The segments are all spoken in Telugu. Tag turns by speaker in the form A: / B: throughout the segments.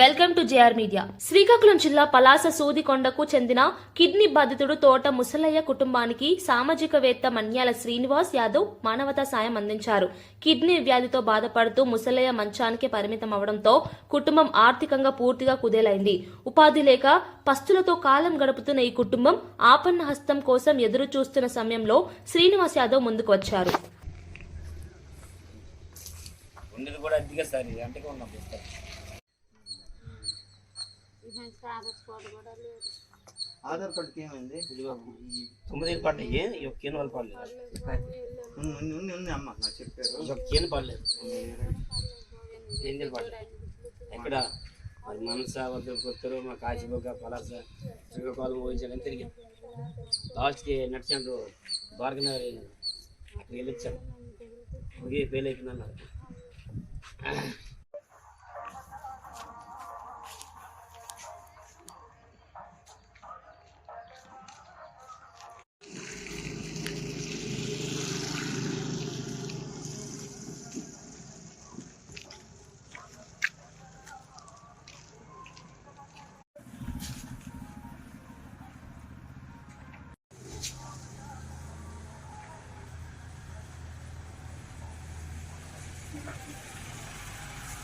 A: Welcome to J R media. Srikakulam జిల్లా పలాస సూదికొండకు చెందిన కిడ్నీ బాధితుడు తోట ముసలయ్య కుటుంబానికి సామాజికవేత్త మన్యాల శ్రీనివాస్ యాదవ్ మానవతా సాయం అందించారు. కిడ్నీ వ్యాధితో బాధపడుతూ ముసలయ్య మంచానికి పరిమితం అవడంతో కుటుంబం ఆర్థికంగా పూర్తిగా కుదేలైంది. ఉపాధి లేక పస్తులతో కాలం గడుపుతున్న ఈ కుటుంబం ఆపన్న హస్తం కోసం ఎదురు చూస్తున్న సమయంలో శ్రీనివాస్ యాదవ్ ముందుకు వచ్చారు.
B: కూడా
C: ఆధార్ కార్డుకి ఏమైంది
B: తొమ్మిది పడ్డాయి ఈ ఒక్క వాళ్ళు పడలేదు.
C: ఉంది, ఉంది అమ్మ నాకు చెప్పారు.
B: ఒక్క కేను పడలేదు. ఏం తెలియదు పడలేదు. ఎక్కడ? మరి మనస వద్ద కొత్తరు మా కాశీబొగ్గ పలాస శ్రీకాకుళం ఊహించాలని తిరిగాం. లాస్ట్కి నడిచాడు బార్గనగర్ అక్కడికి వెళ్ళి వచ్చాను ఒకే ఫెయిల్ అయిపోయింది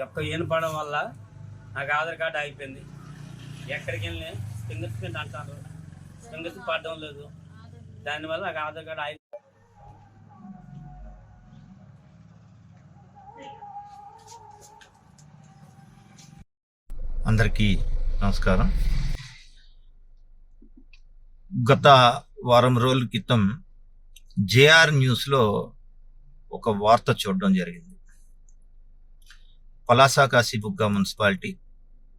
B: యొక్క ఏనుపడడం వల్ల నాకు ఆధార్ కార్డు అయిపోయింది ఎక్కడికి వెళ్ళి ఫింగర్ ప్రింట్ అంటారు. ఫింగర్ పడడం లేదు. దానివల్ల నాకు ఆధార్ కార్డు ఆగి
D: అందరికీ నమస్కారం. గత వారం రోజుల క్రితం జేఆర్ న్యూస్లో ఒక వార్త చూడడం జరిగింది. పలాసా కాశీబుగ్గ మున్సిపాలిటీ.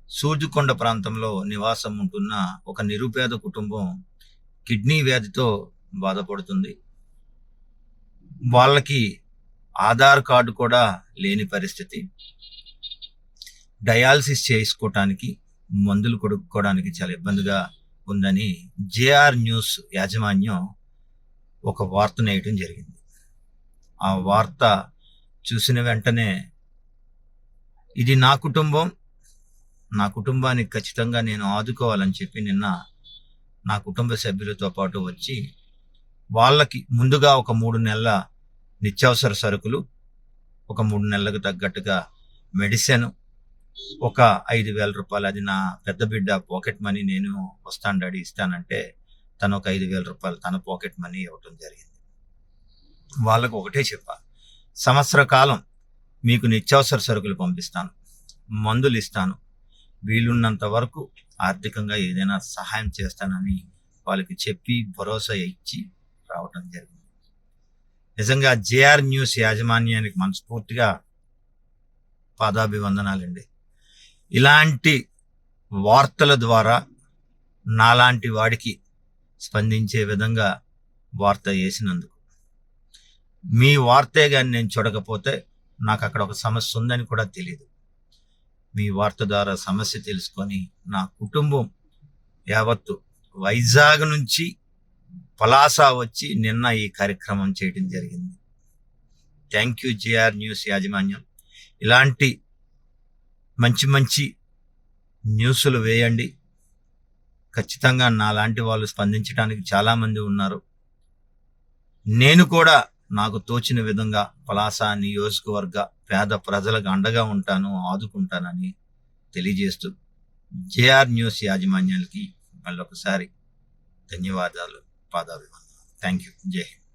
D: సూర్జుకొండ ప్రాంతంలో నివాసం ఉంటున్న ఒక నిరుపేద కుటుంబం కిడ్నీ వ్యాధితో బాధపడుతుంది. వాళ్ళకి ఆధార్ కార్డు కూడా లేని పరిస్థితి. డయాలసిస్ చేసుకోవటానికి మందులు కొడుక్కోవడానికి చాలా ఇబ్బందిగా ఉందని జేఆర్ న్యూస్ యాజమాన్యం ఒక వార్త నేయటం జరిగింది. ఆ వార్త చూసిన వెంటనే ఇది నా కుటుంబం. నా కుటుంబానికి ఖచ్చితంగా నేను ఆదుకోవాలని చెప్పి నిన్న నా కుటుంబ సభ్యులతో పాటు వచ్చి వాళ్ళకి ముందుగా ఒక మూడు నెలల నిత్యావసర సరుకులు ఒక మూడు నెలలకు తగ్గట్టుగా మెడిసిన్ ఒక ఐదు వేల రూపాయలు. అది నా పెద్ద బిడ్డ పాకెట్ మనీ నేను వస్తాను డాడీ ఇస్తానంటే తను ఒక ఐదు వేల రూపాయలు తన పాకెట్ మనీ ఇవ్వటం జరిగింది. వాళ్ళకు ఒకటే చెప్పా సంవత్సర కాలం మీకు నిత్యావసర సరుకులు పంపిస్తాను. మందులు ఇస్తాను. వీలున్నంత వరకు ఆర్థికంగా ఏదైనా సహాయం చేస్తానని వాళ్ళకి చెప్పి భరోసా ఇచ్చి రావటం జరిగింది. నిజంగా జేఆర్ న్యూస్ యాజమాన్యానికి మనస్ఫూర్తిగా పాదాభివందనాలండి. ఇలాంటి వార్తల ద్వారా నాలాంటి వాడికి స్పందించే విధంగా వార్త వేసినందుకు. మీ వార్తే కానీ నేను చూడకపోతే నాకు అక్కడ ఒక సమస్య ఉందని కూడా తెలియదు మీ వార్త ద్వారా సమస్య తెలుసుకొని నా కుటుంబం యావత్తు వైజాగ్ నుంచి పలాస వచ్చి నిన్న ఈ కార్యక్రమం చేయడం జరిగింది. థ్యాంక్ యూ జేఆర్ న్యూస్ యాజమాన్యం. ఇలాంటి మంచి మంచి న్యూస్లు వేయండి. ఖచ్చితంగా నాలాంటి వాళ్ళు స్పందించడానికి చాలామంది ఉన్నారు. నేను కూడా నాకు తోచిన విధంగా పలాస నియోజకవర్గ పేద ప్రజలకు అండగా ఉంటాను ఆదుకుంటానని తెలియజేస్తూ జేఆర్ న్యూస్ యాజమాన్యానికి మళ్ళొకసారి ధన్యవాదాలు పాదాభిమానం థ్యాంక్ యూ జై హింద్.